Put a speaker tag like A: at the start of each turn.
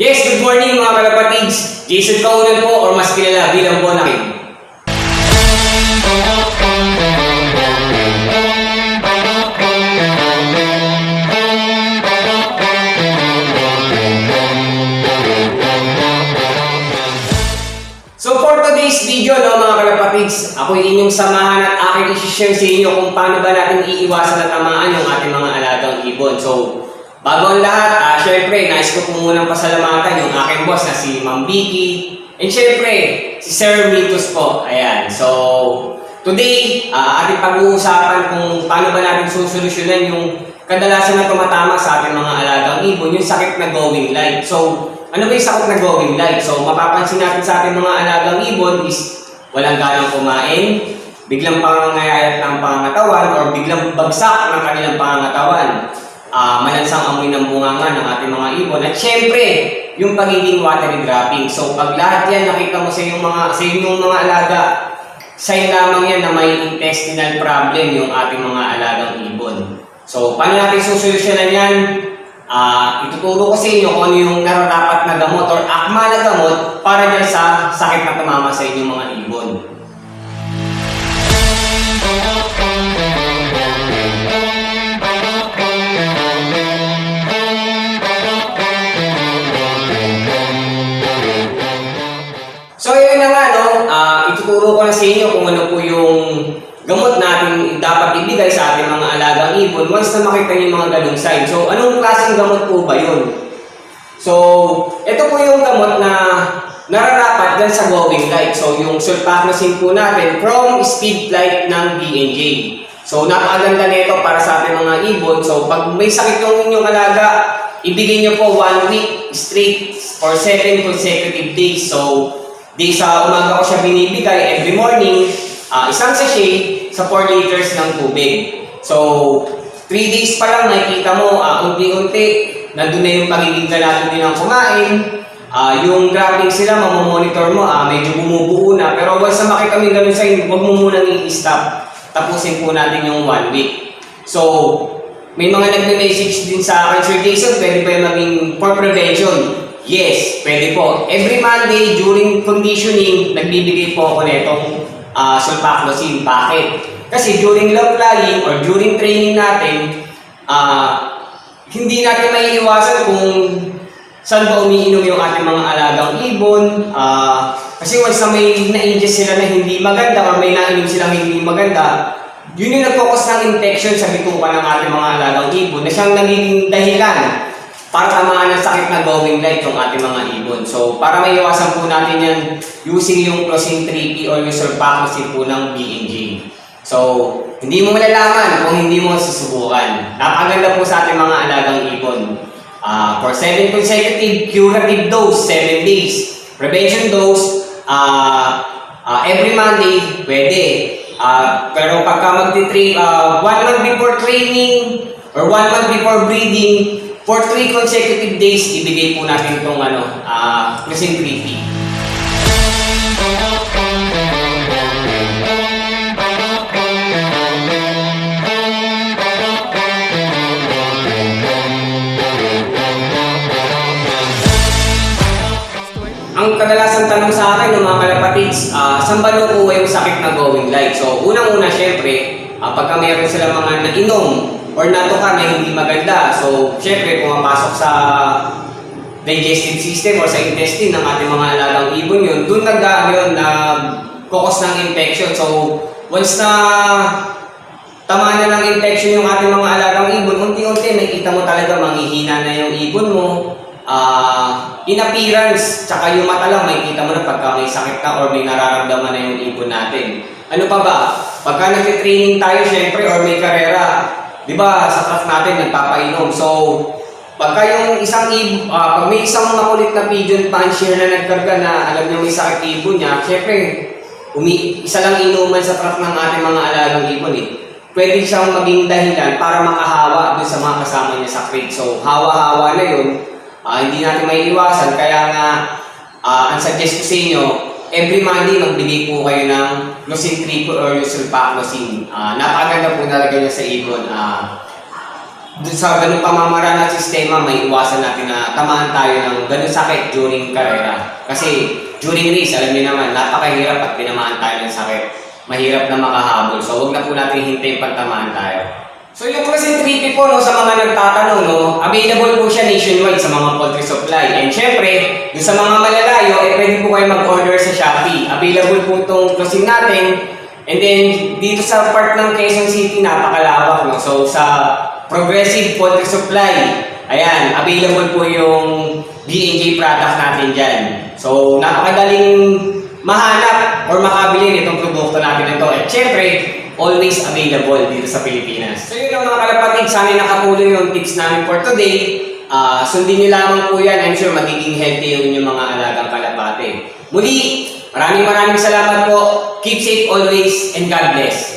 A: Yes, good morning mga kalapatids. Jason Kaunan po or mas kilala bilang Bonakin. So for today's video, no, mga kalapatids, ako inyong samahan at aking isi-share sa inyo kung paano ba natin iiwasan at tamaan yung ating mga alagang ibon. So, bago ang lahat, ah, syempre, nais ko po munang pasalamatan yung aking boss na si Ma'am Vicky. And syempre, si Sir Mitos po. Ayan. So, today, ah, ating pag-uusapan kung paano ba natin susolusyonan yung kadalasan na tumatama sa ating mga alagang ibon, yung sakit na going light. So, ano ba yung sakit na going light? So, mapapansin natin sa ating mga alagang ibon is walang ganang kumain, biglang pangangayayat ng pangangatawan or biglang bagsak ng kanilang pangangatawan. Ah, malansang amoy ng bunganga ng ating mga ibon. At syempre, yung pagiging watery dropping. So, pag lahat yan nakita mo sa inyong mga, sa inyong mga alaga, sign lamang yan na may intestinal problem yung ating mga alagang ibon. So, paano natin susolusyonan yan? Ah, ituturo ko sa inyo kung ano yung nararapat na gamot or akma na gamot para dyan sa sakit na tumama sa inyong mga ibon. So yun na nga no, ah, ituturo ko na sa inyo kung ano po yung gamot natin dapat ibigay sa ating mga alagang ibon once na makita niyo yung mga ganung sign. So anong klaseng gamot po ba yun? So, ito po yung gamot na nararapat dyan sa going light. So, yung sulfacnocin po natin from speed light ng BNJ. So, napakaganda nito para sa ating mga ibon. So, pag may sakit yung inyong alaga, ibigay nyo po one week straight for 7 consecutive days. So, di sa umaga ko siya binibigay every morning, ah, isang sachet sa 4 liters ng tubig. So, 3 days pa lang nakikita mo, ah, unti-unti, nandun na yung pagiging galado nilang kumain, Ah, yung dropping sila, mamamonitor mo, ah, medyo bumubuo na. Pero once na makita mo yung ganun sa'yo, huwag mo munang i-stop. Tapusin po natin yung one week. So, may mga nagme-message din sa akin, Sir Jason, pwede ba yung maging for prevention? Yes, pwede po. Every Monday, during conditioning, nagbibigay po ako netong uh, sulfaclocin. Bakit? Kasi during love flying or during training natin, ah, hindi natin may iwasan kung saan ba umiinom yung ating mga alagang ibon. Ah, kasi once na may na-ingest sila na hindi maganda or may nainom silang hindi maganda, yun yung nag-focus ng infection sa bituka ng ating mga alagang ibon na siyang nagiging dahilan para tamaan ng sakit na going light yung ating mga ibon. So, para may iwasan po natin yan using yung Closing 3P or yung Surfactocin po ng BNG. So, hindi mo malalaman kung hindi mo susubukan. Napakaganda po sa ating mga alagang ibon. Ah, for 7 consecutive curative dose, 7 days. Prevention dose, ah, ah, every Monday, pwede. Ah, pero pagka magti-train, ah, one month before training or one month before breeding, for 3 consecutive days, ibigay po natin itong ano, ah, Crescent 3P. Ang kadalasan tanong sa akin ng mga kalapatids, ah, saan ba nakuha yung sakit na going light? So, unang-una, syempre, ah, pagka mayroon sila mga nainom or natuka na hindi maganda, so, syempre, pumapasok sa digestive system or sa intestine ng ating mga alagang ibon yun, doon nag yun, nag-cause ng infection. So, once na tama na ng infection yung ating mga alagang ibon, unti-unti nakikita mo talaga manghihina na yung ibon mo. Ah, in appearance, tsaka yung mata lang, makikita mo na pagka may sakit na or may nararamdaman na yung ibon natin. Ano pa ba? Pagka nag-training tayo, syempre, or may karera, di ba, sa craft natin, nagpapainom. So, pagka yung isang ibon, pag may isang makulit na pigeon puncher na nagkarga na alam niya may sakit ibon niya, syempre, umi isa lang inuman sa truck ng ating mga alagang ibon eh. Pwede siyang maging dahilan para makahawa dun sa mga kasama niya sa crate. So, hawa-hawa na yun. Ah, hindi natin may iwasan. Kaya nga, ah, ang suggest ko sa inyo, every Monday magbigay po kayo ng Lucin Triple or yung Sulfaclocin. Ah, napakaganda po talaga niya sa ibon. Dun sa ganung pamamaraan ng sistema, may iwasan natin na tamaan tayo ng ganung sakit during karera. Kasi during race, alam niyo naman, napakahirap at tinamaan tayo ng sakit. Mahirap na makahabol. So, huwag na po natin hintayin pagtamaan tayo. So, yung present trippy po, no, sa mga nagtatanong, no, available po siya nationwide sa mga poultry supply. And syempre, yung sa mga malalayo, eh, pwede po kayo mag-order sa Shopee. Available po itong closing natin. And then, dito sa part ng Quezon City, napakalawak, no. So, sa Progressive Poultry Supply, ayan, available po yung D&J product natin dyan. So, napakadaling mahanap or makabili nitong produkto natin ito. At syempre, always available dito sa Pilipinas. So yun lang mga kalapatid, sana nakatulong yung tips namin for today. Ah, sundin nyo lamang po yan. I'm sure magiging healthy yung inyong mga alagang kalapate. Muli, maraming maraming salamat po. Keep safe always and God bless.